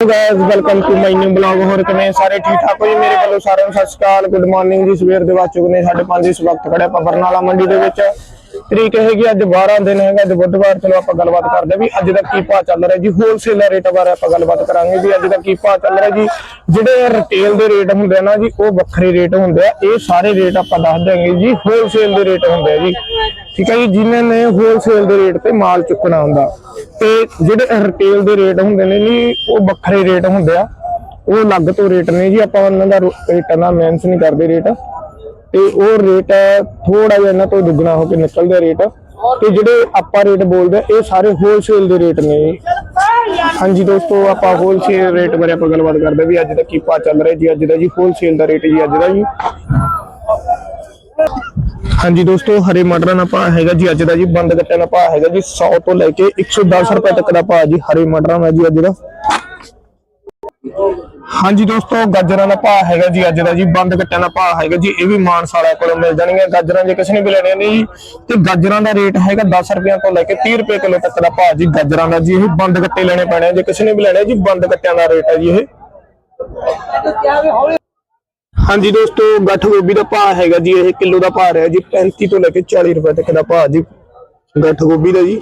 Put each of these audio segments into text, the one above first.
Guys welcome to my new blog ਹੋਰ ਕਿਵੇਂ ਸਾਰੇ ਠੀਕ ਠਾਕ ਹੋ ਜੀ? ਮੇਰੇ ਵੱਲੋਂ ਸਾਰਿਆਂ ਨੂੰ ਸਤਿ ਸ਼੍ਰੀ ਅਕਾਲ। ਗੁੱਡ ਮਾਰਨਿੰਗ ਜੀ। ਸਵੇਰ ਦੇ ਵੱਜ ਚੁੱਕੇ ਨੇ 5:30 ਇਸ ਵਕਤ ਖੜਿਆ ਆਪਾਂ ਬਰਨਾਲਾ ਮੰਡੀ ਦੇ ਵਿੱਚ। ਤਰੀਕ ਹੈਗੀ ਅੱਜ 12 ਦਿਨ ਹੈਗਾ, ਅੱਜ ਬੁੱਧਵਾਰ, ਚਲੋ ਆਪਾਂ ਗੱਲਬਾਤ ਕਰਦੇ ਵੀ ਅੱਜ ਦਾ ਕੀ ਭਾਅ ਚੱਲ ਰਿਹਾ ਜੀ ਹੋਲਸੇਲ ਰੇਟ ਬਾਰੇ ਆਪਾਂ ਗੱਲਬਾਤ ਕਰਾਂਗੇ ਵੀ ਅੱਜ ਦਾ ਕੀ ਭਾਅ ਚੱਲ ਰਿਹਾ ਜੀ। ਜਿਹੜੇ ਰਿਟੇਲ ਦੇ ਰੇਟ ਹੁੰਦੇ ਨਾ ਜੀ, ਉਹ ਵੱਖਰੇ ਰੇਟ ਹੁੰਦੇ ਆ, ਇਹ ਸਾਰੇ ਰੇਟ ਆਪਾਂ ਦੱਸ ਦਿਆਂਗੇ ਜੀ ਹੋਲਸੇਲ ਦੇ ਰੇਟ ਹੁੰਦੇ ਆ ਜੀ। ਠੀਕ ਹੈ ਜੀ, ਜਿਨ੍ਹਾਂ ਨੇ ਹੋਲਸੇਲ ਦੇ ਰੇਟ ਤੇ ਮਾਲ ਚੁੱਕਣਾ ਹੁੰਦਾ, ਤੇ ਜਿਹੜੇ ਰਿਟੇਲ ਦੇ ਰੇਟ ਹੁੰਦੇ ਨੇ ਜੀ, ਉਹ ਵੱਖਰੇ ਰੇਟ ਹੁੰਦੇ ਆ, ਉਹ ਅਲੱਗ ਤੋਂ ਰੇਟ ਨੇ ਜੀ, ਆਪਾਂ ਉਹਨਾਂ ਦਾ ਰੇਟ ਨਾ ਮੈਂਸ ਨਹੀਂ ਕਰਦੇ ਰੇਟ ਤੇ ਉਹ ਰੇਟ ਥੋੜਾ ਜਿਹਾ ਇਹਨਾਂ ਤੋਂ ਦੁੱਗਣਾ ਹੋ ਕੇ ਨਿਕਲਦਾ ਰੇਟ ਤੇ ਜਿਹੜੇ ਆਪਾਂ ਰੇਟ ਬੋਲਦੇ ਇਹ ਸਾਰੇ ਹੋਲਸੇਲ ਦੇ ਰੇਟ ਨੇ ਹਾਂਜੀ ਦੋਸਤੋ, ਆਪਾਂ ਹੋਲਸੇਲ ਰੇਟ ਬਾਰੇ ਆਪਾਂ ਗੱਲਬਾਤ ਕਰਦੇ ਵੀ ਅੱਜ ਦਾ ਕੀ ਭਾਅ ਚੱਲ ਰਿਹਾ ਜੀ, ਅੱਜ ਦਾ ਜੀ ਹੋਲਸੇਲ ਦਾ ਰੇਟ ਜੀ, ਅੱਜ ਦਾ ਜੀ। ਹਾਂਜੀ ਦੋਸਤੋ, ਹਰੇ ਮਟਰਾਂ ਦਾ ਭਾਅ ਹੈਗਾ ਜੀ, ਅੱਜ ਦਾ ਜੀ, ਬੰਦ ਗੱਟਿਆਂ ਦਾ ਭਾਅ ਹੈਗਾ ਜੀ 100 ਤੋਂ ਲੈ ਕੇ 110 ਰੁਪਏ ਤੱਕ ਦਾ ਭਾਅ ਜੀ, ਹਰੇ ਮਟਰਾਂ ਦਾ ਜੀ, ਅੱਜ ਦਾ। ਹਾਂਜੀ ਦੋਸਤੋ, ਗਾਜਰਾਂ ਦਾ ਭਾਅ ਹੈਗਾ ਜੀ ਅੱਜ ਦਾ ਜੀ, ਬੰਦ ਗੱਟਿਆਂ ਦਾ ਭਾਅ ਹੈਗਾ ਜੀ, ਇਹ ਵੀ ਮਾਨਸਾਲਾ ਕੋਲੋਂ ਮਿਲ ਜਾਣਗੀਆਂ। ਗਾਜਰਾਂ ਜੇ ਕਿਸੇ ਨੇ ਵੀ ਲੈਣੀਆਂ ਨੇ ਜੀ, ਤੇ ਗਾਜਰਾਂ ਦਾ ਰੇਟ ਹੈਗਾ 10 ਰੁਪਏ ਤੋਂ ਲੈ ਕੇ 30 ਰੁਪਏ ਕਿਲੋ ਤੱਕ ਦਾ ਭਾਅ ਜੀ, ਗਾਜਰਾਂ ਦਾ ਜੀ, ਇਹ ਬੰਦ ਕੱਟੇ ਲੈਣੇ ਪੈਣੇ ਜੇ ਕਿਸੇ ਨੇ ਵੀ ਲੈਣੇ ਜੀ, ਬੰਦ ਗੱਟਿਆਂ ਦਾ ਰੇਟ ਹੈ ਜੀ ਇਹ। ਹਾਂਜੀ ਦੋਸਤੋ, ਗੱਠ ਗੋਭੀ ਦਾ ਭਾਅ ਹੈਗਾ ਜੀ, ਇਹ ਕਿਲੋ ਦਾ ਭਾਅ ਰਿਹਾ ਜੀ 35 ਤੋਂ ਲੈ ਕੇ 40 ਰੁਪਏ ਤੱਕ ਦਾ ਭਾਅ ਜੀ, ਗੱਠ ਗੋਭੀ ਦਾ ਜੀ।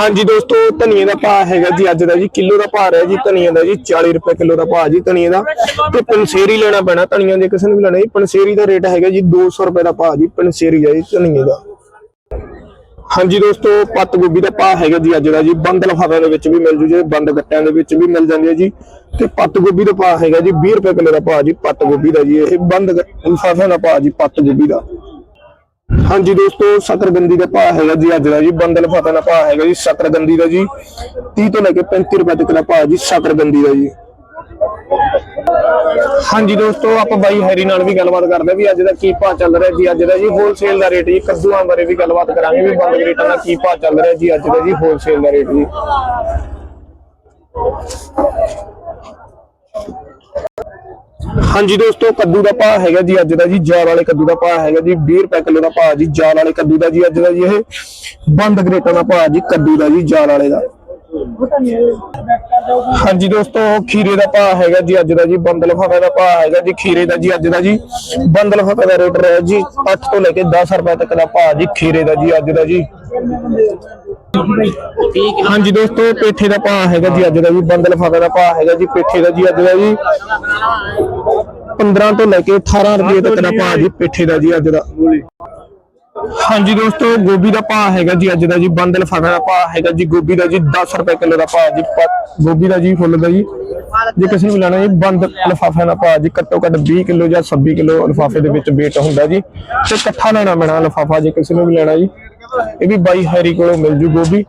ਹਾਂਜੀ ਦੋਸਤੋ, ਧਨੀਏ ਦਾ ਭਾਅ ਹੈਗਾ ਜੀ ਅੱਜ ਦਾ ਜੀ, ਕਿਲੋ ਦਾ ਭਾਅ ਰਿਹਾ ਜੀ ਧਨੀਏ ਦਾ ਜੀ 40 ਰੁਪਏ ਕਿਲੋ ਦਾ ਭਾਅ ਜੀ ਧਨੀਏ ਦਾ। ਤੇ ਪਨਸੇਰੀ ਲੈਣਾ ਪੈਣਾ, ਧਨੀਆ ਦੇ ਕਿਸੇ ਨੂੰ ਵੀ ਲੈਣਾ ਜੀ। ਪਨਸੇਰੀ ਦਾ ਰੇਟ ਹੈਗਾ ਜੀ 200 ਰੁਪਏ ਦਾ ਭਾਅ ਜੀ ਪਨਸੇਰੀ ਹੈ ਜੀ, ਧਨੀਏ ਦਾ। ਹਾਂਜੀ ਦੋਸਤੋ, ਪੱਤ ਗੋਭੀ ਦਾ ਭਾਅ ਹੈਗਾ ਜੀ ਅੱਜ ਦਾ ਜੀ। ਬੰਦ ਲਫਾਫਿਆਂ ਦੇ ਵਿੱਚ ਵੀ ਮਿਲ ਜੂ ਜੇ, ਬੰਦ ਗੱਟਿਆਂ ਦੇ ਵਿੱਚ ਵੀ ਮਿਲ ਜਾਂਦੀ ਹੈ ਜੀ। ਤੇ ਪੱਤ ਗੋਭੀ ਦਾ ਭਾਅ ਹੈਗਾ ਜੀ 20 ਰੁਪਏ ਕਿਲੋ ਦਾ ਭਾਅ ਜੀ, ਪੱਤ ਗੋਭੀ ਦਾ ਜੀ ਇਹ। ਬੰਦ ਗ- ਲਿਫਾਫਿਆਂ ਦਾ ਭਾਅ ਜੀ, ਪੱਤ ਗੋਭੀ ਦਾ। ਹਾਂਜੀ ਦੋਸਤੋ ਸ਼ਕਰਗੰਦੀ ਦਾ ਭਾਅ ਹੈਗਾ ਜੀ ਅੱਜ ਦਾ ਜੀ ਬੰਦ ਲਿਫਾਫਿਆਂ ਦਾ ਭਾਅ ਹੈਗਾ ਜੀ ਸ਼ਕਰਗੰਦੀ ਦਾ ਜੀ। 30 ਤੋਂ ਲੈ ਕੇ 35 ਰੁਪਏ ਤੱਕ ਦਾ ਭਾਅ ਜੀ ਸ਼ਕਰਗੰਦੀ ਦਾ ਜੀ। ਹਾਂਜੀ ਦੋਸਤੋ, ਆਪਾਂ ਬਾਈ ਹੈਰੀ ਨਾਲ ਵੀ ਗੱਲਬਾਤ ਕਰਦੇ ਵੀ ਅੱਜ ਦਾ ਕੀ ਭਾਅ ਚੱਲ ਰਿਹਾ ਜੀ, ਅੱਜ ਦਾ ਜੀ ਹੋਲਸੇਲ ਦਾ ਰੇਟ ਜੀ, ਕੱਦੂਆਂ ਬਾਰੇ ਵੀ ਗੱਲਬਾਤ ਕਰਾਂਗੇ ਵੀ ਬੰਦ ਰੇਟਾਂ ਦਾ ਕੀ ਭਾਅ ਚੱਲ ਰਿਹਾ ਜੀ, ਅੱਜ ਦਾ ਜੀ ਹੋਲਸੇਲ ਦਾ ਰੇਟ ਜੀ। ਹਾਂਜੀ ਦੋਸਤੋ, ਕੱਦੂ ਦਾ ਭਾਅ ਹੈਗਾ ਜੀ ਅੱਜ ਦਾ ਜੀ, ਜਾਲ ਵਾਲੇ ਕੱਦੂ ਦਾ ਭਾਅ ਹੈਗਾ ਜੀ 20 ਰੁਪਏ ਕਿਲੋ ਦਾ ਭਾਅ ਜੀ, ਜਾਲ ਵਾਲੇ ਕੱਦੂ ਦਾ ਜੀ ਅੱਜ ਦਾ ਜੀ ਇਹ, ਬੰਦ ਗਰੇਟਾਂ ਦਾ ਭਾਅ ਜੀ, ਕੱਦੂ ਦਾ ਜੀ, ਜਾਲ ਵਾਲੇ ਦਾ। ਹਾਂਜੀ ਦੋਸਤੋ, ਖੀਰੇ ਦਾ ਭਾਅ ਹੈਗਾ ਜੀ ਅੱਜ ਦਾ ਜੀ ਬੰਦ ਲਫਾਫੇ ਦਾ ਭਾਅ ਹੈਗਾ ਜੀ, ਖੀਰੇ ਦਾ ਜੀ ਅੱਜ ਦਾ ਜੀ। ਬੰਦ ਲਫਾਫੇ ਦਾ ਰੇਟ ਰਿਹਾ ਜੀ 8 ਤੋਂ ਲੈ ਕੇ 10 ਰੁਪਏ ਤੱਕ ਦਾ ਭਾਅ ਜੀ, ਖੀਰੇ ਦਾ ਜੀ ਅੱਜ ਦਾ ਜੀ। ਹਾਂਜੀ ਦੋਸਤੋ, ਪੇਠੇ ਦਾ ਭਾਅ ਹੈਗਾ ਜੀ ਅੱਜ ਦਾ ਜੀ, ਬੰਦਲ ਲਫਾਫੇ ਦਾ ਭਾਅ ਹੈਗਾ ਜੀ, ਪੇਠੇ ਦਾ ਜੀ ਅੱਜ ਦਾ ਜੀ। 15 ਤੋਂ ਲੈ ਕੇ 18 ਰੁਪਏ ਤੱਕ ਦਾ ਭਾਅ ਜੀ, ਪੇਠੇ ਦਾ ਜੀ ਅੱਜ ਦਾ। ਹਾਂਜੀ ਦੋਸਤੋ, ਗੋਭੀ ਦਾ ਭਾਅ ਹੈਗਾ ਜੀ ਅੱਜ ਦਾ ਜੀ ਬੰਦ ਲਫਾਫੇ ਦਾ ਭਾਅ ਹੈਗਾ ਜੀ, ਗੋਭੀ ਦਾ ਜੀ 10 ਰੁਪਏ ਕਿਲੋ ਦਾ ਭਾਅ ਜੀ ਗੋਭੀ ਦਾ ਜੀ ਫੁੱਲ ਦਾ ਜੀ, ਜੇ ਕਿਸੇ ਨੂੰ ਵੀ ਲੈਣਾ ਜੀ, ਬੰਦ ਲਫਾਫੇ ਦਾ ਭਾਅ ਜੀ, ਘੱਟੋ ਘੱਟ 20 ਕਿਲੋ ਜਾਂ 26 ਕਿਲੋ ਲਫਾਫੇ ਦੇ ਵਿੱਚ ਵੇਟ ਹੁੰਦਾ ਜੀ, ਤੇ ਇਕੱਠਾ ਲੈਣਾ ਪੈਣਾ ਲਫਾਫਾ ਜੇ ਕਿਸੇ ਨੂੰ ਵੀ ਲੈਣਾ ਜੀ, ਇਹ ਵੀ ਬਾਈ ਹੈਰੀ ਕੋਲੋਂ ਮਿਲ ਜੂ ਗੋਭੀ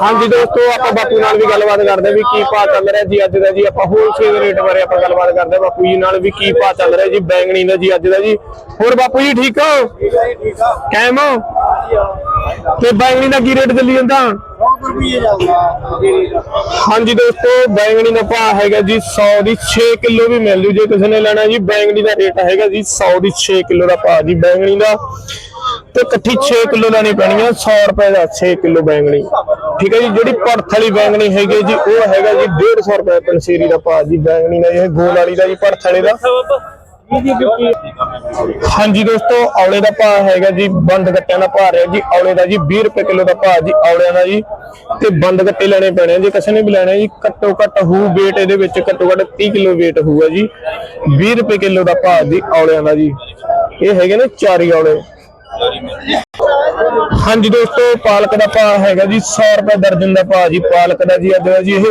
ਹਾਂਜੀ ਦੋਸਤੋ, ਆਪਾਂ ਬਾਪੂ ਨਾਲ ਵੀ ਗੱਲਬਾਤ ਕਰਦੇ ਵੀ ਕੀ ਭਾਅ ਚੱਲ ਰਿਹਾ ਜੀ ਅੱਜ ਦਾ ਜੀ। ਆਪਾਂ ਹੋਲਸੇਲ ਰੇਟ ਬਾਰੇ ਆਪਾਂ ਗੱਲਬਾਤ ਕਰਦੇ ਬਾਪੂ ਜੀ ਨਾਲ ਵੀ ਕੀ ਭਾਅ ਚੱਲ ਰਿਹਾ ਜੀ, ਬੈਂਗਣੀ ਦਾ ਜੀ ਅੱਜ ਦਾ ਜੀ। ਹੋਰ ਬਾਪੂ ਜੀ, ਠੀਕ ਹੋ? ਕਾਇਮ ਹੋ? ਤੇ ਬੈਂਗਣੀ ਦਾ ਕੀ ਰੇਟ ਚੱਲੀ ਜਾਂਦਾ? ਹਾਂਜੀ ਦੋਸਤੋ, ਬੈਂਗਣੀ ਦਾ ਭਾਅ ਹੈਗਾ ਜੀ 100 ਦੀ 6 ਕਿਲੋ ਵੀ ਮਿਲ ਜੂ। ਜੇ ਕਿਸੇ ਨੇ ਲੈਣਾ ਜੀ, ਬੈਂਗਣੀ ਦਾ ਰੇਟ ਹੈਗਾ ਜੀ 100 ਦੀ 6 ਕਿਲੋ ਦਾ ਭਾਅ ਜੀ, ਬੈਂਗਣੀ ਦਾ। ਤੇ ਇਕੱਠੀ 6 ਕਿਲੋ ਲੈਣੀ ਪੈਣੀ ਆ 100 ਰੁਪਏ ਦਾ 6 ਕਿਲੋ ਬੈਂਗਣੀ। ਠੀਕ ਹੈ ਜੀ, ਜਿਹੜੀ ਪੜਥ ਵਾਲੀ ਬੈਂਗਣੀ ਹੈਗੀ ਜੀ, ਉਹ ਹੈਗਾ ਜੀ 150 ਰੁਪਏ ਪੰਸੇਰੀ ਦਾ ਭਾਅ ਜੀ, ਬੈਂਗਣੀ ਦਾ, ਇਹ ਗੋਲ ਵਾਲੀ ਦਾ ਜੀ, ਪੜਥ ਵਾਲੇ ਦਾ। ਹਾਂਜੀ ਦੋਸਤੋ, ਔਲੇ ਦਾ ਭਾਅ ਹੈਗਾ ਜੀ, ਬੰਦ ਗੱਟਿਆਂ ਦਾ ਭਾਅ ਰਿਹਾ ਜੀ, ਔਲੇ ਦਾ ਜੀ 20 ਰੁਪਏ ਕਿਲੋ ਦਾ ਭਾਅ ਜੀ, ਔਲਿਆਂ ਦਾ ਜੀ। ਤੇ ਬੰਦ ਗੱਟੇ ਲੈਣੇ ਪੈਣੇ ਆ, ਜੇ ਕਿਸੇ ਨੇ ਵੀ ਲੈਣੇ ਜੀ, ਘੱਟੋ ਘੱਟ ਹੂ weight ਇਹਦੇ ਵਿੱਚ ਘੱਟੋ ਘੱਟ 30 ਕਿਲੋ weight ਹੋਊਗਾ ਜੀ। 20 ਰੁਪਏ ਕਿਲੋ ਦਾ ਭਾਅ ਜੀ, ਔਲਿਆਂ ਦਾ ਜੀ। ਇਹ ਹੈਗੇ ਨੇ ਚਾਰੀ ਔਲੇ। ਹਾਂਜੀ ਦੋਸਤੋ, ਪਾਲਕ ਦਾ ਭਾਅ ਹੈਗਾ ਜੀ 100 ਰੁਪਏ ਦਰਜਨ ਦਾ ਭਾਅ ਜੀ, ਪਾਲਕ ਦਾ ਜੀ, ਅੱਜ ਜੀ ਇਹ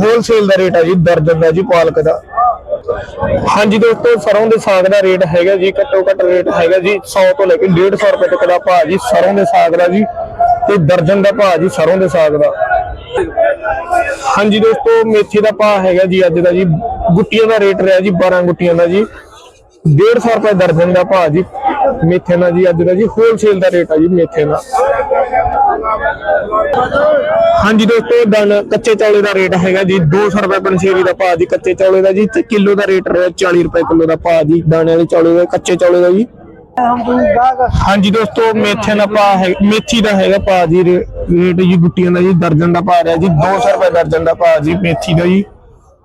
ਹੋਲਸੇਲ ਦਾ ਰੇਟ ਹੈ ਜੀ, ਦਰਜਨ ਦਾ ਜੀ, ਪਾਲਕ ਦਾ। ਹਾਂਜੀ ਦੋਸਤੋ, ਸਰੋਂ ਦੇ ਸਾਗ ਦਾ ਰੇਟ ਹੈਗਾ ਜੀ ਘੱਟੋ ਘੱਟ ਰੇਟ ਹੈਗਾ ਜੀ 100 ਤੋਂ ਲੈ ਕੇ 150 ਰੁਪਏ ਤੱਕ ਦਾ ਭਾਅ ਜੀ, ਸਰੋਂ ਦੇ ਸਾਗ ਦਾ ਜੀ ਤੇ ਦਰਜਨ ਦਾ ਭਾਅ ਜੀ ਸਰੋਂ ਦੇ ਸਾਗ ਦਾ। ਹਾਂਜੀ ਦੋਸਤੋ, ਮੇਥੀ ਦਾ ਭਾਅ ਹੈਗਾ ਜੀ ਅੱਜ ਦਾ ਜੀ, ਗੁੱਟੀਆਂ ਦਾ ਰੇਟ ਰਿਹਾ ਜੀ 12 ਗੁੱਟੀਆਂ ਦਾ ਜੀ 150 ਰੁਪਏ ਦਰਜਨ ਦਾ ਭਾਅ ਜੀ। ਮੇਥੇ ਦਾ ਜੀ ਅੱਜ ਦਾ ਜੀ ਹੋਲਸੇਲ ਦਾ ਰੇਟ ਆ ਜੀ ਮੇਥੇ ਦਾ ਹਾਂਜੀ ਦੋਸਤੋ ਦਨ ਕੱਚੇ ਚੌਲੇ ਦਾ ਰੇਟ ਹੈਗਾ ਜੀ 200 ਰੁਪਏ ਪੰਸੇਰੀ ਦਾ ਭਾਅ ਜੀ, ਕੱਚੇ ਚੌਲੇ ਦਾ ਜੀ, ਤੇ ਕਿਲੋ ਦਾ ਰੇਟ ਰਿਹਾ 40 ਰੁਪਏ ਕਿਲੋ ਦਾ ਭਾਅ ਜੀ ਦਾਣੇ ਵਾਲੇ ਚੌਲੇ ਦਾ, ਕੱਚੇ ਚੌਲੇ ਦਾ ਜੀ। ਹਾਂਜੀ ਦੋਸਤੋ ਮੇਥੇ ਦਾ ਭਾਅ ਹੈ, ਮੇਥੀ ਦਾ ਹੈਗਾ ਭਾਅ ਜੀ ਰੇਟ ਜੀ ਗੁੱਟੀਆਂ ਦਾ ਜੀ, ਦਰਜਨ ਦਾ ਭਾਅ ਰਿਹਾ ਜੀ 200 ਰੁਪਏ ਦਰਜਨ ਦਾ ਭਾਅ ਜੀ, ਮੇਥੀ ਦਾ ਜੀ।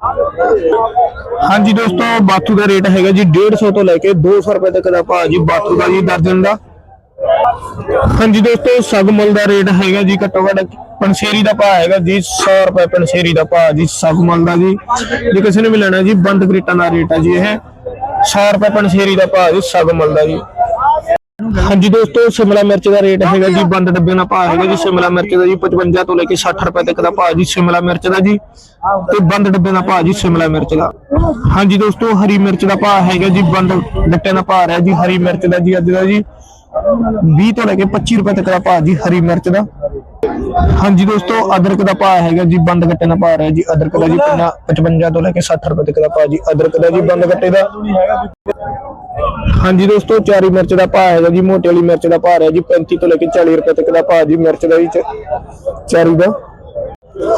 ਹਾਂਜੀ ਦੋਸਤੋ, ਬਾਥੂ ਦਾ ਰੇਟ ਹੈਗਾ ਜੀ 150 ਤੋਂ ਲੈ ਕੇ 200 ਰੁਪਏ ਤੱਕ ਦਾ ਭਾਅ ਜੀ ਬਾਥੂ ਦਾ ਜੀ ਦਰਜਨ ਦਾ। ਹਾਂਜੀ ਦੋਸਤੋ, ਸਗਮਲ ਦਾ ਰੇਟ ਹੈਗਾ ਜੀ ਘੱਟੋ ਘੱਟ ਪੰਸੇਰੀ ਦਾ ਭਾਅ ਹੈਗਾ ਜੀ 100 ਰੁਪਏ ਪੰਸੇਰੀ ਦਾ ਭਾਅ ਜੀ ਸਗਮਲ ਦਾ ਜੀ। ਜੇ ਕਿਸੇ ਨੇ ਵੀ ਲੈਣਾ ਜੀ, ਬੰਦ ਕ੍ਰੇਟਾਂ ਦਾ ਰੇਟ ਹੈ ਜੀ ਇਹ। 100 ਰੁਪਏ ਪੰਸੇਰੀ ਦਾ ਭਾਅ ਜੀ ਸਗਮਲ ਦਾ ਜੀ। ਹਾਂਜੀ ਦੋਸਤੋ ਸ਼ਿਮਲਾ ਮਿਰਚ ਦਾ ਰੇਟ ਹੈਗਾ ਜੀ ਬੰਦ ਡੱਬੇ ਦਾ ਭਾਅ ਹੈਗਾ ਜੀ ਸ਼ਿਮਲਾ ਮਿਰਚ ਦਾ ਜੀ 55 ਤੋਂ ਲੈ ਕੇ 60 ਰੁਪਏ ਤੱਕ ਦਾ ਭਾਅ ਜੀ ਸ਼ਿਮਲਾ ਮਿਰਚ ਦਾ ਜੀ ਤੇ ਬੰਦ ਡੱਬੇ ਦਾ ਭਾਅ ਜੀ ਸ਼ਿਮਲਾ ਮਿਰਚ ਦਾ। ਹਾਂਜੀ ਦੋਸਤੋ ਹਰੀ ਮਿਰਚ ਦਾ ਭਾਅ ਹੈਗਾ ਜੀ ਬੰਦ ਡੱਟੇ ਦਾ ਭਾਅ ਹੈ ਜੀ ਹਰੀ ਮਿਰਚ ਦਾ ਜੀ ਅੱਜ ਦਾ ਜੀ 20 ਤੋਂ ਲੈ ਕੇ 25 ਰੁਪਏ ਤੱਕ ਦਾ ਭਾਅ ਜੀ ਹਰੀ ਮਿਰਚ ਦਾ। ਹਾਂਜੀ ਦੋਸਤੋ ਅਦਰਕ ਦਾ ਭਾਅ ਹੈਗਾ ਜੀ ਬੰਦ ਗੱਟੇ ਦਾ ਭਾਅ ਹੈ ਜੀ ਅਦਰਕ ਦਾ ਜੀ 50 55 ਤੋਂ ਲੈ ਕੇ 60 ਰੁਪਏ ਤੱਕ ਦਾ ਭਾਅ ਜੀ ਅਦਰਕ ਦਾ ਜੀ ਬੰਦ ਗੱਟੇ ਦਾ। ਹਾਂਜੀ ਦੋਸਤੋ, ਚਾਰੀ ਮਿਰਚ ਦਾ ਭਾਅ ਹੈਗਾ ਜੀ, ਮੋਟੇ ਵਾਲੀ ਮਿਰਚ ਦਾ ਭਾਅ ਹੈ ਜੀ 35 ਤੋਂ ਲੈ ਕੇ 40 ਰੁਪਏ ਤੱਕ ਦਾ ਭਾਅ ਜੀ, ਮਿਰਚ ਦਾ ਜੀ ਚਾਰੀ ਦਾ।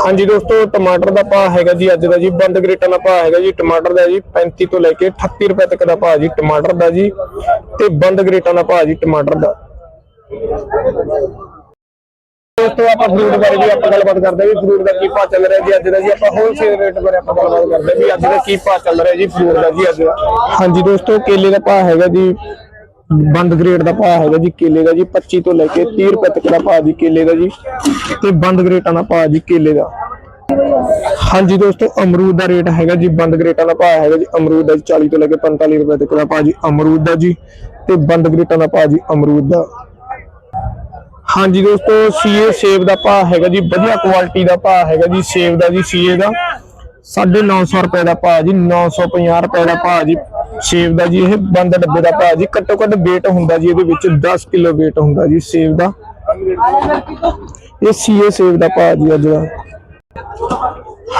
ਹਾਂਜੀ ਦੋਸਤੋ, ਟਮਾਟਰ ਦਾ ਭਾਅ ਹੈਗਾ ਜੀ, ਅੱਜ ਦਾ ਜੀ, ਬੰਦ ਗ੍ਰੇਟਾਂ ਦਾ ਭਾਅ ਹੈਗਾ ਜੀ, ਟਮਾਟਰ ਦਾ ਜੀ 35 ਤੋਂ ਲੈ ਕੇ 38 ਰੁਪਏ ਤੱਕ ਦਾ ਭਾਅ ਜੀ, ਟਮਾਟਰ ਦਾ ਜੀ, ਤੇ ਬੰਦ ਗ੍ਰੇਟਾਂ ਦਾ ਭਾਅ ਜੀ, ਟਮਾਟਰ ਦਾ। ਦੋਸਤੋ ਆਪਾਂ ਫਰੂਟ ਬਾਰੇ ਵੀ ਆਪਾਂ ਗੱਲਬਾਤ ਕਰਦੇ ਹਾਂ ਵੀ ਫਰੂਟ ਦਾ ਕੀ ਭਾਅ ਚੱਲ ਰਿਹਾ ਜੀ, ਅੱਜ ਦਾ ਜੀ, ਆਪਾਂ ਹੋਲਸੇਲ ਰੇਟ ਬਾਰੇ ਆਪਾਂ ਗੱਲਬਾਤ ਕਰਦੇ ਹਾਂ ਵੀ ਅੱਜ ਦਾ ਕੀ ਭਾਅ ਚੱਲ ਰਿਹਾ ਜੀ ਫਰੂਟ ਦਾ ਜੀ, ਅੱਜ ਦਾ। ਹਾਂਜੀ ਦੋਸਤੋ, ਕੇਲੇ ਦਾ ਭਾਅ ਹੈਗਾ ਜੀ, ਬੰਦ ਗ੍ਰੇਡ ਦਾ ਭਾਅ ਹੈਗਾ ਜੀ, ਕੇਲੇ ਦਾ ਜੀ 25 ਤੋਂ ਲੈ ਕੇ 30 ਰੁਪਏ ਤੱਕ ਦਾ ਭਾਅ ਜੀ, ਕੇਲੇ ਦਾ ਜੀ, ਤੇ ਬੰਦ ਗ੍ਰੇਟਾਂ ਦਾ ਭਾਅ ਜੀ, ਕੇਲੇ ਦਾ। ਹਾਂਜੀ ਦੋਸਤੋ, ਅਮਰੂਦ ਦਾ ਰੇਟ ਹੈਗਾ ਜੀ, ਬੰਦ ਗ੍ਰੇਟਾਂ ਦਾ ਭਾਅ ਹੈਗਾ ਜੀ, ਅਮਰੂਦ ਦਾ ਜੀ 40 ਤੋਂ ਲੈ ਕੇ 45 ਰੁਪਏ ਤੱਕ ਦਾ ਭਾਅ ਜੀ, ਅਮਰੂਦ ਦਾ ਜੀ, ਤੇ ਬੰਦ ਗ੍ਰੇਟਾਂ ਦਾ ਭਾਅ ਜੀ, ਅਮਰੂਦ ਦਾ। ਹਾਂਜੀ ਦੋਸਤੋ, ਸੀਏ ਸੇਬ ਦਾ ਭਾਅ ਹੈਗਾ ਜੀ, ਵਧੀਆ ਕੁਆਲਿਟੀ ਦਾ ਭਾਅ ਹੈਗਾ ਜੀ, ਸੇਬ ਦਾ ਜੀ, ਸੀਏ ਦਾ। 950 ਰੁਪਏ ਦਾ ਭਾਅ ਜੀ 950 ਰੁਪਏ ਦਾ ਭਾਅ ਜੀ, ਸੇਬ ਦਾ ਜੀ, ਇਹ ਬੰਦ ਡੱਬੇ ਦਾ ਭਾਅ ਜੀ, ਘੱਟੋ ਘੱਟ weight ਹੁੰਦਾ ਜੀ, ਇਹਦੇ ਵਿੱਚ 10 ਕਿਲੋ weight ਹੁੰਦਾ ਜੀ, ਸੇਬ ਦਾ। ਇਹ ਸੀਏ ਸੇਬ ਦਾ ਭਾਅ ਜੀ ਅੱਜ ਦਾ।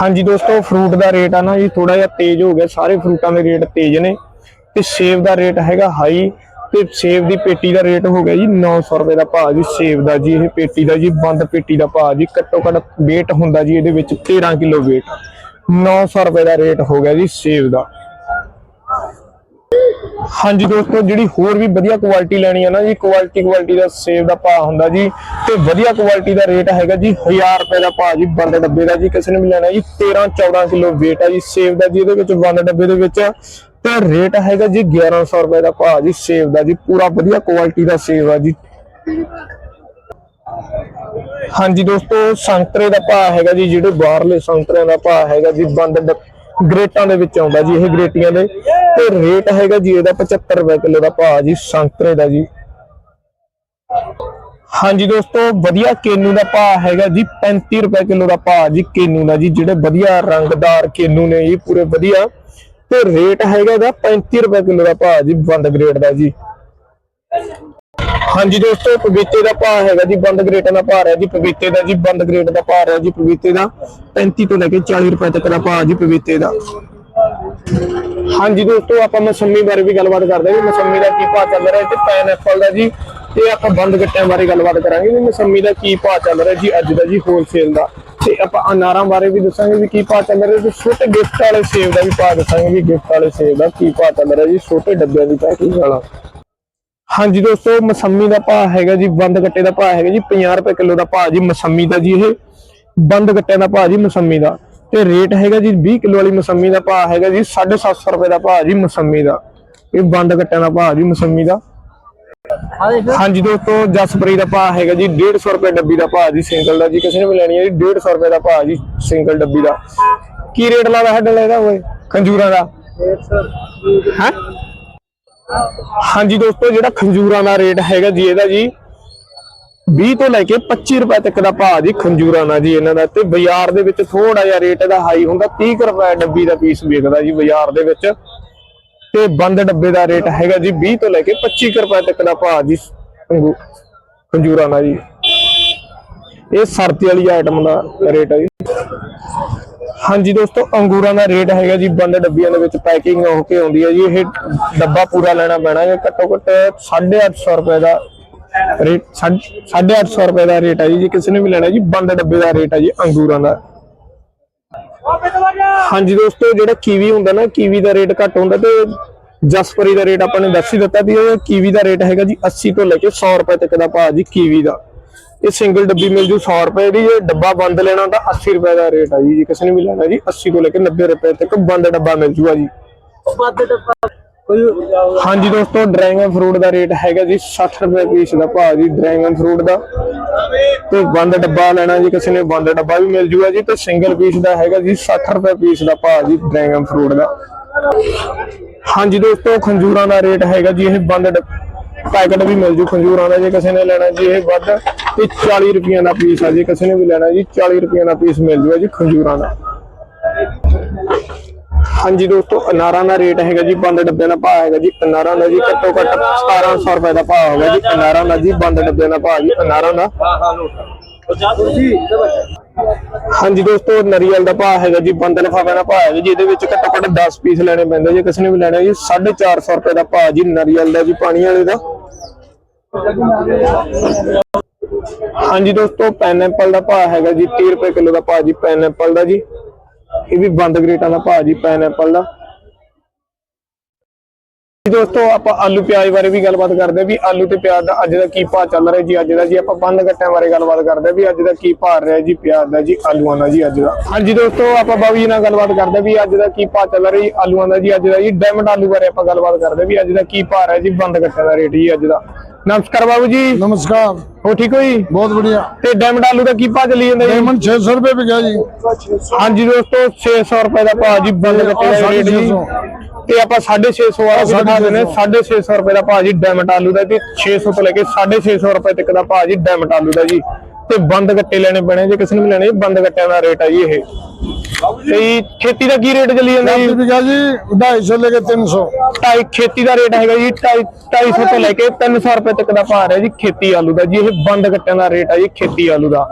ਹਾਂਜੀ ਦੋਸਤੋ ਫਰੂਟ ਦਾ ਰੇਟ ਆ ਨਾ ਜੀ ਥੋੜਾ ਜਿਹਾ ਤੇਜ਼ ਹੋ ਗਿਆ, ਸਾਰੇ ਫਰੂਟਾਂ ਦੇ ਰੇਟ ਤੇਜ਼ ਨੇ। ਤੇ ਸੇਬ ਦਾ ਰੇਟ ਹੈਗਾ ਹਾਈ ਤੇ ਸੇਬ ਦੀ ਪੇਟੀ ਦਾ ਰੇਟ ਹੋ ਗਿਆ ਜੀ 900 ਰੁਪਏ ਦਾ ਭਾਅ ਜੀ, ਸੇਬ ਦਾ ਜੀ, ਇਹ ਪੇਟੀ ਦਾ ਜੀ, ਬੰਦ ਪੇਟੀ ਦਾ ਭਾਅ ਜੀ, ਘੱਟੋ ਘੱਟ weight ਹੁੰਦਾ ਜੀ ਇਹਦੇ ਵਿੱਚ 13 ਕਿਲੋ weight 900 ਰੁਪਏ ਦਾ ਰੇਟ ਹੋ ਗਿਆ ਜੀ ਸੇਬ ਦਾ। ਹਾਂਜੀ ਦੋਸਤੋ, ਜਿਹੜੀ ਹੋਰ ਵੀ ਵਧੀਆ ਕੁਆਲਿਟੀ ਲੈਣੀ ਹੈ ਨਾ ਜੀ ਕੁਆਲਿਟੀ ਕੁਆਲਿਟੀ ਦਾ ਸੇਬ ਦਾ ਭਾਅ ਹੁੰਦਾ ਜੀ, ਤੇ ਵਧੀਆ ਕੁਆਲਿਟੀ ਦਾ ਰੇਟ ਹੈਗਾ ਜੀ 1000 ਰੁਪਏ ਦਾ ਭਾਅ ਜੀ, ਬੰਦ ਡੱਬੇ ਦਾ ਜੀ, ਕਿਸੇ ਨੇ ਵੀ ਲੈਣਾ ਜੀ 13 14 ਕਿਲੋ weight ਆ ਜੀ ਸੇਬ ਦਾ ਜੀ, ਇਹਦੇ ਵਿੱਚ ਬੰਦ ਡੱਬੇ ਦੇ ਵਿੱਚ ਤੇ ਰੇਟ ਹੈਗਾ ਜੀ 1100 ਰੁਪਏ ਦਾ ਭਾਅ ਜੀ, ਸੇਬ ਦਾ ਜੀ, ਪੂਰਾ ਵਧੀਆ ਕੁਆਲਿਟੀ ਦਾ ਸੇਬ ਆ ਜੀ। ਹਾਂਜੀ ਦੋਸਤੋ, ਸੰਤਰੇ ਦਾ ਭਾਅ ਹੈਗਾ ਜੀ, ਜਿਹੜੇ ਬਾਹਰਲੇ ਸੰਤਰਿਆਂ ਦਾ ਭਾਅ ਹੈਗਾ ਜੀ, ਬੰਦ ਡੱਬ- ਗ੍ਰੇਟਾਂ ਦੇ ਵਿੱਚ ਆਉਂਦਾ ਜੀ ਇਹ ਗ੍ਰੇਟੀਆਂ ਦੇ। ਤੇ ਰੇਟ ਹੈਗਾ ਜੀ ਇਹਦਾ 75 ਰੁਪਏ ਕਿਲੋ ਦਾ ਭਾਅ ਜੀ, ਸੰਤਰੇ ਦਾ ਜੀ। ਹਾਂਜੀ ਦੋਸਤੋ, ਵਧੀਆ ਕੇਨੂ ਦਾ ਭਾਅ ਹੈਗਾ ਜੀ 35 ਰੁਪਏ ਕਿਲੋ ਦਾ ਭਾਅ ਜੀ ਕੇਨੂ ਦਾ ਜੀ, ਜਿਹੜੇ ਵਧੀਆ ਰੰਗਦਾਰ ਕੇਨੂ ਨੇ ਜੀ, ਪੂਰੇ ਵਧੀਆ। ਤੇ ਰੇਟ ਹੈਗਾ ਇਹਦਾ 35 ਰੁਪਏ ਕਿਲੋ ਦਾ ਭਾਅ ਜੀ, ਬੰਦ ਗ੍ਰੇਡ ਦਾ ਜੀ। ਹਾਂਜੀ ਦੋਸਤੋ, ਪਪੀਤੇ ਦਾ ਭਾਅ ਹੈਗਾ ਜੀ, ਬੰਦ ਗ੍ਰੇਟਾਂ ਦਾ ਭਾਅ ਹੈ ਜੀ, ਪਪੀਤੇ ਦਾ ਜੀ, ਬੰਦ ਗ੍ਰੇਟ ਦਾ ਭਾਅ ਹੈ ਜੀ, ਪਪੀਤੇ ਦਾ। 35 ਤੋਂ ਲੈ ਕੇ 40 ਰੁਪਏ ਤੱਕ ਦਾ ਭਾਅ ਜੀ, ਪਪੀਤੇ ਦਾ। ਹਾਂਜੀ ਦੋਸਤੋ, ਆਪਾਂ ਮਸੰਮੀ ਬਾਰੇ ਵੀ ਗੱਲਬਾਤ ਕਰਦੇ ਹਾਂ ਮਸੰਮੀ ਦਾ ਕੀ ਭਾਅ ਚੱਲ ਰਿਹਾ ਤੇ ਪਾਈਨਐਪਲ ਦਾ ਜੀ। ਤੇ ਆਪਾਂ ਬੰਦ ਗੱਟਿਆਂ ਬਾਰੇ ਗੱਲਬਾਤ ਕਰਾਂਗੇ ਵੀ ਮਸੰਮੀ ਦਾ ਕੀ ਭਾਅ ਚੱਲ ਰਿਹਾ ਜੀ ਅੱਜ ਦਾ ਜੀ ਹੋਲਸੇਲ ਦਾ। ਤੇ ਆਪਾਂ ਅਨਾਰਾਂ ਬਾਰੇ ਵੀ ਦੱਸਾਂਗੇ ਵੀ ਕੀ ਭਾਅ ਚੱਲ ਰਿਹਾ ਤੇ ਛੋਟੇ ਗਿਫਟ ਵਾਲੇ ਸੇਬ ਦਾ ਵੀ ਭਾਅ ਦੱਸਾਂਗੇ ਵੀ ਗਿਫਟ ਵਾਲੇ ਸੇਬ ਦਾ ਕੀ ਭਾਅ ਚੱਲ ਰਿਹਾ ਜੀ, ਛੋਟੇ ਡੱਬਿਆਂ ਦੀ ਪੈਕਿੰਗ ਵਾਲਾ ਹਾਂਜੀ ਦੋਸਤੋ, ਮਸੰਮੀ ਦਾ ਭਾਅ ਹੈਗਾ ਜੀ, ਬੰਦ ਗੱਟੇ ਦਾ ਭਾਅ ਹੈਗਾ ਜੀ 50 ਰੁਪਏ ਕਿਲੋ ਦਾ ਭਾਅ ਜੀ, ਮਸੰਮੀ ਦਾ ਜੀ ਇਹ। ਬੰਦ ਗੱਟਿਆਂ ਦਾ ਭਾਅ ਜੀ, ਮਸੰਮੀ ਦਾ। ਤੇ ਰੇਟ ਹੈਗਾ ਜੀ 20 ਕਿਲੋ ਵਾਲੀ ਮਸੰਮੀ ਦਾ ਭਾਅ ਹੈਗਾ ਜੀ 750 ਰੁਪਏ ਦਾ ਭਾਅ ਜੀ, ਮਸੰਮੀ ਦਾ। ਇਹ ਬੰਦ ਗੱਟਿਆਂ ਦਾ ਭਾਅ ਜੀ, ਮਸੰਮੀ ਦਾ। ਹਾਂਜੀ ਦੋਸਤੋ ਜਸਪਰੀ ਦਾ ਭਾਅ ਹੈਗਾ ਜੀ 150 ਰੁਪਏ ਡੱਬੀ ਦਾ ਭਾਅ ਜੀ ਸਿੰਗਲ ਦਾ ਜੀ। ਕਿਸੇ ਨੇ ਵੀ ਲੈਣੀ ਹੈ ਜੀ 150 ਰੁਪਏ ਦਾ ਭਾਅ ਜੀ ਸਿੰਗਲ ਡੱਬੀ ਦਾ। ਕੀ ਰੇਟ ਲਾਦਾ ਸਾਡੇ ਲਈ ਓਏ, ਖੰਜੂਰਾਂ ਦਾ? ਹੈ? ਹਾਂਜੀ ਦੋਸਤੋ, ਜਿਹੜਾ ਖੰਜੂਰਾਂ ਦਾ ਰੇਟ ਹੈਗਾ ਜੀ, ਇਹਦਾ ਜੀ 20 ਤੋਂ ਲੈ ਕੇ 25 ਰੁਪਏ ਤੱਕ ਦਾ ਭਾਅ ਜੀ, ਖੰਜੂਰਾਂ ਦਾ ਜੀ, ਇਹਨਾਂ ਦਾ। ਤੇ ਬਾਜ਼ਾਰ ਦੇ ਵਿੱਚ ਥੋੜਾ ਜਿਹਾ ਰੇਟ ਇਹਦਾ ਹਾਈ ਹੁੰਦਾ 30 ਰੁਪਏ ਡੱਬੀ ਦਾ ਪੀਸ ਵਿਕਦਾ ਜੀ, ਬਾਜ਼ਾਰ ਦੇ ਵਿੱਚ। ਤੇ ਬੰਦ ਡੱਬੇ ਦਾ ਰੇਟ ਹੈਗਾ ਜੀ 20 ਤੋਂ ਲੈ ਕੇ 25 ਰੁਪਏ ਤੱਕ ਦਾ ਭਾਅ ਜੀ ਖੰਗੂ- ਖੰਜੂਰਾਂ ਦਾ ਜੀ। ਇਹ ਸਰਦੀ ਵਾਲੀ ਆਈਟਮ ਦਾ ਰੇਟ ਹੈ ਜੀ। ਹਾਂਜੀ ਦੋਸਤੋ, ਅੰਗੂਰਾਂ ਦਾ ਰੇਟ ਹੈਗਾ ਜੀ ਬੰਦ ਡੱਬੀਆਂ ਦੇ ਵਿੱਚ ਪੈਕਿੰਗ ਹੋ ਕੇ ਆਉਂਦੀ ਹੈ ਜੀ। ਇਹ ਡੱਬਾ ਪੂਰਾ ਲੈਣਾ ਪੈਣਾ ਹੈ ਘੱਟੋ ਘੱਟ 850 ਰੁਪਏ ਦਾ ਰੇਟ 850 ਰੁਪਏ ਦਾ ਰੇਟ ਹੈ ਜੀ। ਜੇ ਕਿਸੇ ਨੇ ਵੀ ਲੈਣਾ ਜੀ, ਬੰਦ ਡੱਬੇ ਦਾ ਰੇਟ ਹੈ ਜੀ ਅੰਗੂਰਾਂ ਦਾ। ਹਾਂਜੀ ਦੋਸਤੋ, ਜਿਹੜਾ ਕੀਵੀ ਹੁੰਦਾ ਨਾ, ਕੀਵੀ ਦਾ ਰੇਟ ਘੱਟ ਹੁੰਦਾ ਤੇ ਜਸਪਰੀ ਦਾ ਰੇਟ ਆਪਾਂ ਨੇ ਦੱਸ ਹੀ ਦਿੱਤਾ ਵੀ ਕੀਵੀ ਦਾ ਰੇਟ ਹੈਗਾ ਜੀ 80 ਤੋਂ ਲੈ ਕੇ 100 ਰੁਪਏ ਤੱਕ ਦਾ ਭਾਅ ਜੀ ਕੀਵੀ ਦਾ। ਇਹ ਸਿੰਗਲ ਡੱਬੀ ਮਿਲ ਜੂ 100 ਰੁਪਏ ਦੀ ਜੇ ਡੱਬਾ ਬੰਦ ਲੈਣਾ ਤਾਂ 80 ਰੁਪਏ ਦਾ ਰੇਟ ਆ ਜੀ, ਜੇ ਕਿਸੇ ਨੇ ਵੀ ਲੈਣਾ ਜੀ 80 ਤੋਂ ਲੈ ਕੇ 90 ਰੁਪਏ ਤੱਕ ਬੰਦ ਡੱਬਾ ਮਿਲ ਜੂਗਾ ਜੀ। ਹਾਂਜੀ ਦੋਸਤੋ ਡਰੈਗਨ ਫਰੂਟ ਦਾ ਰੇਟ ਹੈਗਾ ਜੀ 60 ਰੁਪਏ ਪੀਸ ਦਾ ਭਾਅ ਜੀ ਡਰੈਗਨ ਫਰੂਟ ਦਾ। ਤੇ ਬੰਦ ਡੱਬਾ ਲੈਣਾ ਜੀ, ਕਿਸੇ ਨੇ ਬੰਦ ਡੱਬਾ ਵੀ ਮਿਲ ਜੂਗਾ ਜੀ, ਤੇ ਸਿੰਗਲ ਪੀਸ ਦਾ ਹੈਗਾ ਜੀ 60 ਰੁਪਏ ਪੀਸ ਦਾ ਭਾਅ ਜੀ ਡਰੈਗਨ ਫਰੂਟ ਦਾ। ਹਾਂਜੀ ਦੋਸਤੋ, ਖੰਜੂਰਾਂ ਦਾ ਰੇਟ ਹੈਗਾ ਜੀ, ਇਹ ਬੰਦ ਪੈਕਟ ਵੀ ਮਿਲ ਜੂ ਖੰਜੂਰਾਂ ਦਾ, ਜੇ ਕਿਸੇ ਨੇ ਲੈਣਾ ਜੀ, ਇਹ ਵੱਧ। ਤੇ 40 ਰੁਪਈਆਂ ਦਾ ਪੀਸ ਆ ਜੇ, ਕਿਸੇ ਨੇ ਵੀ ਲੈਣਾ ਜੀ 40 ਰੁਪਈਆਂ ਦਾ ਪੀਸ ਮਿਲ ਜੂਗਾ ਜੀ ਖੰਜੂਰਾਂ ਦਾ। ਹਾਂਜੀ ਦੋਸਤੋ ਅਨਾਰਾਂ ਦਾ ਰੇਟ ਹੈਗਾ ਜੀ ਬੰਦ ਡੱਬਿਆਂ ਦਾ ਭਾਅ ਹੈਗਾ ਜੀ ਅਨਾਰਾਂ ਦਾ ਜੀ ਘੱਟੋ ਘੱਟ 1700 ਰੁਪਏ ਦਾ ਭਾਅ ਹੋਗਾ ਜੀ ਅਨਾਰਾਂ ਦਾ ਜੀ ਬੰਦ ਡੱਬਿਆਂ ਦਾ ਭਾਅ ਜੀ ਅਨਾਰਾਂ ਦਾ। ਹਾਂਜੀ ਦੋਸਤੋ ਨਰੀਅਲ ਦਾ ਭਾਅ ਹੈਗਾ ਜੀ ਬੰਦ ਲਿਫਾਫਿਆਂ ਦਾ ਭਾਅ ਹੈਗਾ ਜੀ ਇਹਦੇ ਵਿੱਚ ਘੱਟੋ ਘੱਟ 10 ਪੀਸ ਲੈਣੇ ਪੈਂਦੇ ਜੇ ਕਿਸੇ ਨੇ ਵੀ ਲੈਣਾ ਜੀ 450 ਰੁਪਏ ਦਾ ਭਾਅ ਜੀ ਨਰੀਅਲ ਦਾ ਜੀ ਪਾਣੀ ਵਾਲੇ ਦਾ। ਹਾਂਜੀ ਦੋਸਤੋ ਪਾਈਨਐਪਲ ਦਾ ਭਾਅ ਹੈਗਾ ਜੀ 30 ਰੁਪਏ ਕਿਲੋ ਦਾ ਭਾਅ ਜੀ ਪਾਈਨਐਪਲ ਦਾ ਜੀ। ਇਹ ਵੀ ਬੰਦ ਗ੍ਰੇਟਾਂ ਦਾ ਭਾਅ ਜੀ ਪਾਈਨਐਪਲ ਦਾ। ਜੀ ਦੋਸਤੋ, ਆਪਾਂ ਆਲੂ ਪਿਆਜ਼ ਬਾਰੇ ਵੀ ਗੱਲਬਾਤ ਕਰਦੇ ਹਾਂ ਵੀ ਆਲੂ ਤੇ ਪਿਆਜ਼ ਦਾ ਅੱਜ ਦਾ ਕੀ ਭਾਅ ਚੱਲ ਰਿਹਾ ਜੀ, ਅੱਜ ਦਾ ਜੀ ਆਪਾਂ ਬੰਦ ਗੱਟਿਆਂ ਬਾਰੇ ਗੱਲਬਾਤ ਕਰਦੇ ਹਾਂ ਵੀ ਅੱਜ ਦਾ ਕੀ ਭਾਅ ਰਿਹਾ ਜੀ, ਪਿਆਜ਼ ਦਾ ਜੀ, ਆਲੂਆਂ ਦਾ ਜੀ ਅੱਜ ਦਾ। ਹਾਂਜੀ ਦੋਸਤੋ, ਆਪਾਂ ਬਾਬੂ ਜੀ ਨਾਲ ਗੱਲਬਾਤ ਕਰਦੇ ਹਾਂ ਵੀ ਅੱਜ ਦਾ ਕੀ ਭਾਅ ਚੱਲ ਰਿਹਾ ਜੀ, ਆਲੂਆਂ ਦਾ ਜੀ, ਅੱਜ ਦਾ ਜੀ ਡਾਇਮੰਡ ਆਲੂ ਬਾਰੇ ਆਪਾਂ ਗੱਲਬਾਤ ਕਰਦੇ ਹਾਂ ਵੀ ਅੱਜ ਦਾ ਕੀ ਭਾਅ ਰਿਹਾ ਜੀ, ਬੰਦ ਗੱਟਿਆਂ ਦਾ ਰੇਟ ਜੀ ਅੱਜ ਦਾ। ਨਮਸਕਾਰ ਬਾਬੂ ਜੀ। ਨਮਸਕਾਰ। ਹੋ ਠੀਕ ਹੋ ਜੀ? ਬਹੁਤ ਵਧੀਆ। ਤੇ ਡਾਇਮੰਡ ਆਲੂ ਦਾ ਕੀ ਭਾਅ ਚੱਲੀ ਜਾਂਦਾ ਜੀ? ਡਾਇਮੰਡ 600 ਰੁਪਏ ਵਿਕਿਆ ਜੀ। ਹਾਂਜੀ ਦੋਸਤੋ 600 ਰੁਪਏ ਦਾ ਭਾਅ ਜੀ ਬੰਦ ਕੱਟਿਆ ਰੇਟ ਜੀ। ਤੇ ਆਪਾਂ 650 ਵਾਲਾ ਦਿਖਾ ਦਿੰਦੇ 650 ਰੁਪਏ ਦਾ ਭਾਅ ਜੀ ਡਾਇਮੰਡ ਆਲੂ ਦਾ ਤੇ 600 ਤੋਂ ਲੈ ਕੇ 650 ਰੁਪਏ ਤੱਕ ਦਾ ਭਾਅ ਜੀ ਡਾਇਮੰਡ ਆਲੂ ਦਾ ਜੀ। ਤੇ ਬੰਦ ਗੱਟੇ ਲੈਣੇ ਪੈਣੇ ਜੇ ਕਿਸੇ ਨੂੰ ਲੈਣੇ ਬੰਦ ਗੱਟਿਆਂ ਦਾ ਰੇਟ ਆ ਜੀ ਇਹ। ਤੇ ਖੇਤੀ ਦਾ ਕੀ ਰੇਟ ਚੱਲੀ ਜਾਂਦਾ ਜੀ? ਬਿਗਾ ਜੀ 250 ਲੈ ਕੇ 300 ਢਾਈ ਖੇਤੀ ਦਾ ਰੇਟ ਹੈਗਾ ਜੀ 250 ਤੋਂ ਲੈ ਕੇ 300 ਰੁਪਏ ਤੱਕ ਦਾ ਭਾਅ ਹੈ ਜੀ ਖੇਤੀ ਆਲੂ ਦਾ। ਜੀ ਇਹ ਬੰਦ ਕੱਟਣ ਦਾ ਰੇਟ ਹੈ ਜੀ ਖੇਤੀ ਆਲੂ ਦਾ।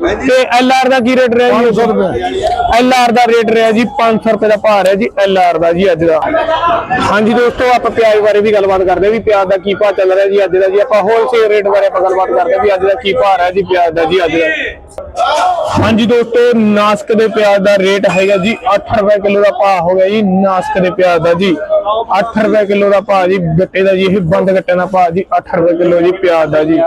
ਤੇ ਐਲ ਆਰ ਦਾ ਕੀ ਰੇਟ ਰਿਹਾ ਜੀ? 500 ਰੁਪਏ। ਐਲ ਆਰ ਦਾ ਰੇਟ ਰਿਹਾ ਜੀ 500 ਰੁਪਏ ਦਾ ਭਾਅ ਰਿਹਾ ਜੀ ਐਲ ਆਰ ਦਾ ਜੀ ਅੱਜ ਦਾ। ਹਾਂਜੀ ਦੋਸਤੋ ਆਪਾਂ ਪਿਆਜ਼ ਬਾਰੇ ਵੀ ਗੱਲਬਾਤ ਕਰਦੇ ਵੀ ਪਿਆਜ਼ ਦਾ ਕੀ ਭਾਅ ਚੱਲ ਰਿਹਾ ਜੀ ਅੱਜ ਦਾ ਜੀ। ਆਪਾਂ ਹੋਲਸੇਲ ਰੇਟ ਬਾਰੇ ਆਪਾਂ ਗੱਲਬਾਤ ਕਰਦੇ ਵੀ ਅੱਜ ਦਾ ਕੀ ਭਾਅ ਰਿਹਾ ਜੀ ਪਿਆਜ਼ ਦਾ ਜੀ ਅੱਜ ਦਾ। ਹਾਂਜੀ ਦੋਸਤੋ ਨਾਸਕ ਦੇ ਪਿਆਜ਼ ਦਾ ਰੇਟ ਹੈਗਾ ਜੀ 8 ਰੁਪਏ ਕਿਲੋ ਦਾ ਭਾਅ ਹੋ ਗਿਆ ਜੀ ਨਾਸਕ ਦੇ ਪਿਆਜ਼ ਦਾ ਜੀ। 8 ਰੁਪਏ ਕਿਲੋ ਦਾ ਭਾਅ ਜੀ ਗੱਟੇ ਦਾ ਜੀ ਇਹ ਬੰਦ ਗੱਟੇ ਦਾ ਭਾਅ ਜੀ 8 ਰੁਪਏ ਕਿਲੋ ਜੀ ਪਿਆਜ਼ ਦਾ ਜੀ।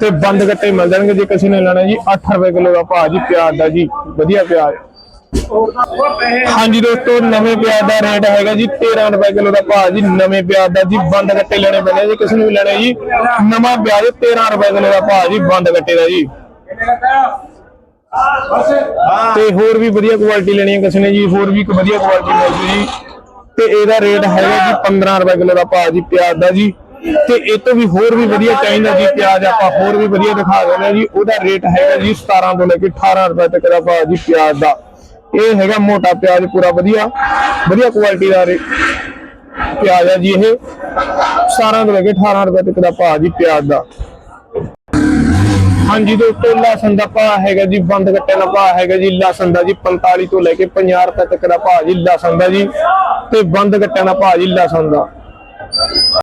ਤੇ ਬੰਦ ਗੱਟੇ ਮਿਲ ਜਾਣਗੇ ਜੇ ਕਿਸੇ ਨੇ ਲੈਣਾ ਜੀ 8 ਰੁਪਏ ਕਿਲੋ ਦਾ ਭਾਅ ਜੀ, ਪਿਆਜ਼ ਦਾ ਜੀ, ਵਧੀਆ ਪਿਆਜ਼। ਹਾਂਜੀ ਦੋਸਤੋ, ਨਵੇਂ ਪਿਆਜ਼ ਦਾ ਰੇਟ ਹੈਗਾ ਜੀ 13 ਰੁਪਏ ਕਿਲੋ ਦਾ ਭਾਅ ਜੀ, ਨਵੇਂ ਪਿਆਜ਼ ਦਾ ਜੀ, ਬੰਦ ਕੱਟੇ ਲੈਣੇ ਪੈਣੇ ਜੀ, ਕਿਸੇ ਨੂੰ ਵੀ ਲੈਣਾ ਜੀ। ਨਵਾਂ ਪਿਆਜ਼ 13 ਰੁਪਏ ਕਿਲੋ ਦਾ ਭਾਅ ਜੀ, ਬੰਦ ਕੱਟੇ ਦਾ ਜੀ। ਤੇ ਹੋਰ ਵੀ ਵਧੀਆ ਕੁਆਲਿਟੀ ਲੈਣੀ ਹੈ ਕਿਸੇ ਨੇ ਜੀ, ਹੋਰ ਵੀ ਇੱਕ ਵਧੀਆ ਕੁਆਲਿਟੀ ਮਿਲ ਜੀ। ਤੇ ਇਹਦਾ ਰੇਟ ਹੈਗਾ ਜੀ 15 ਰੁਪਏ ਕਿਲੋ ਦਾ ਭਾਅ ਜੀ, ਪਿਆਜ਼ ਦਾ ਜੀ। ਤੇ ਇਹ ਤੋਂ ਵੀ ਹੋਰ ਵੀ ਵਧੀਆ ਚਾਹੀਦਾ ਜੀ ਪਿਆਜ਼ ਆਪਾਂ ਹੋਰ ਵੀ ਵਧੀਆ ਦਿਖਾ ਦਿੰਦੇ ਹਾਂ ਜੀ, ਉਹਦਾ ਰੇਟ ਹੈਗਾ ਜੀ 17 ਤੋਂ ਲੈ ਕੇ 18 ਰੁਪਏ ਤੱਕ ਦਾ ਭਾਅ ਜੀ ਪਿਆਜ਼ ਦਾ। ਇਹ ਹੈਗਾ ਮੋਟਾ ਪਿਆਜ਼, ਪੂਰਾ ਵਧੀਆ ਵਧੀਆ ਕੁਆਲਿਟੀ ਦਾ ਪਿਆਜ਼ ਹੈ ਜੀ ਇਹ। 17 ਤੋਂ ਲੈ ਕੇ 18 ਰੁਪਏ ਤੱਕ ਦਾ ਭਾਅ ਜੀ ਪਿਆਜ਼ ਦਾ। ਹਾਂਜੀ ਦੋਸਤੋ, ਲਸਣ ਦਾ ਭਾਅ ਹੈਗਾ ਜੀ, ਬੰਦ ਗੱਟੇ ਦਾ ਭਾਅ ਹੈਗਾ ਜੀ, ਲਸਣ ਦਾ ਜੀ 45 ਤੋਂ ਲੈ ਕੇ 50 ਰੁਪਏ ਤੱਕ ਦਾ ਭਾਅ ਜੀ, ਲਸਣ ਦਾ ਜੀ, ਤੇ ਬੰਦ ਕੱਟਿਆਂ ਦਾ ਭਾਅ ਜੀ ਲਸਣ ਦਾ।